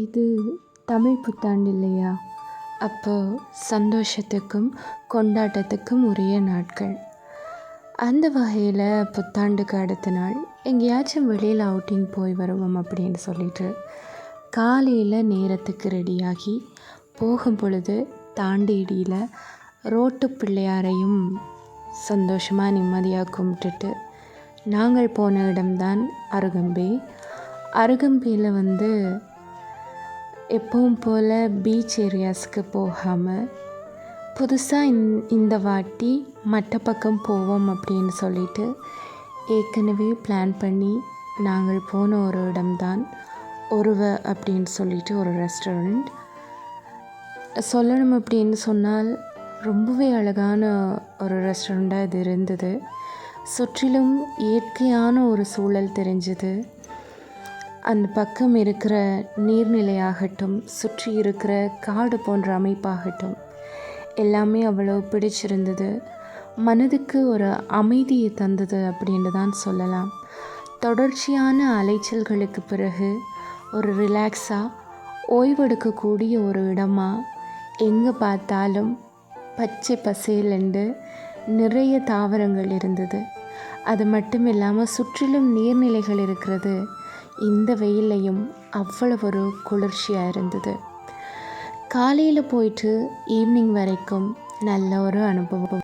இது தமிழ் புத்தாண்டு இல்லையா? அப்போ சந்தோஷத்துக்கும் கொண்டாட்டத்துக்கும் உரிய நாட்கள். அந்த வகையில் புத்தாண்டுக்கு அடுத்த நாள் எங்கேயாச்சும் வெளியில் அவுட்டிங் போய் வருவோம் அப்படின்னு சொல்லிட்டு காலையில் நேரத்துக்கு ரெடியாகி போகும் பொழுது தாண்டிடியில் ரோட்டு பிள்ளையாரையும் சந்தோஷமாக நிம்மதியாக கும்பிட்டுட்டு நாங்கள் போன இடம்தான் அருகம்பே. அருகம்பேயில் வந்து எப்பவும் போல் பீச் ஏரியாஸ்க்கு போகாமல் புதுசாக இந் இந்த வாட்டி மற்ற பக்கம் போவோம் அப்படின்னு சொல்லிட்டு ஏற்கனவே பிளான் பண்ணி நாங்கள் போன ஒரு இடம்தான் ஒருவ அப்படின்னு சொல்லிட்டு ஒரு ரெஸ்டாரண்ட் சொல்லணும் அப்படின்னு சொன்னால் ரொம்பவே அழகான ஒரு ரெஸ்டாரண்ட்டாக இது இருந்தது. சுற்றிலும் இயற்கையான ஒரு சூழல் தெரிஞ்சுது. அந்த பக்கம் இருக்கிற நீர்நிலையாகட்டும் சுற்றி இருக்கிற காடு போன்ற அமைப்பாகட்டும் எல்லாமே அவ்வளோ பிடிச்சிருந்தது. மனதுக்கு ஒரு அமைதியை தந்தது அப்படின்னு தான் சொல்லலாம். தொடர்ச்சியான அலைச்சல்களுக்கு பிறகு ஒரு ரிலாக்ஸாக ஓய்வெடுக்கக்கூடிய ஒரு இடமாக எங்கே பார்த்தாலும் பச்சை பசேலண்டு நிறைய தாவரங்கள் இருந்தது. அது மட்டும் இல்லாமல் சுற்றிலும் நீர்நிலைகள் இருக்கிறது. இந்த வெயில்லையும் அவ்வளவு ஒரு குளிர்ச்சியாக இருந்தது. காலையில் போயிட்டு ஈவினிங் வரைக்கும் நல்ல ஒரு அனுபவம்.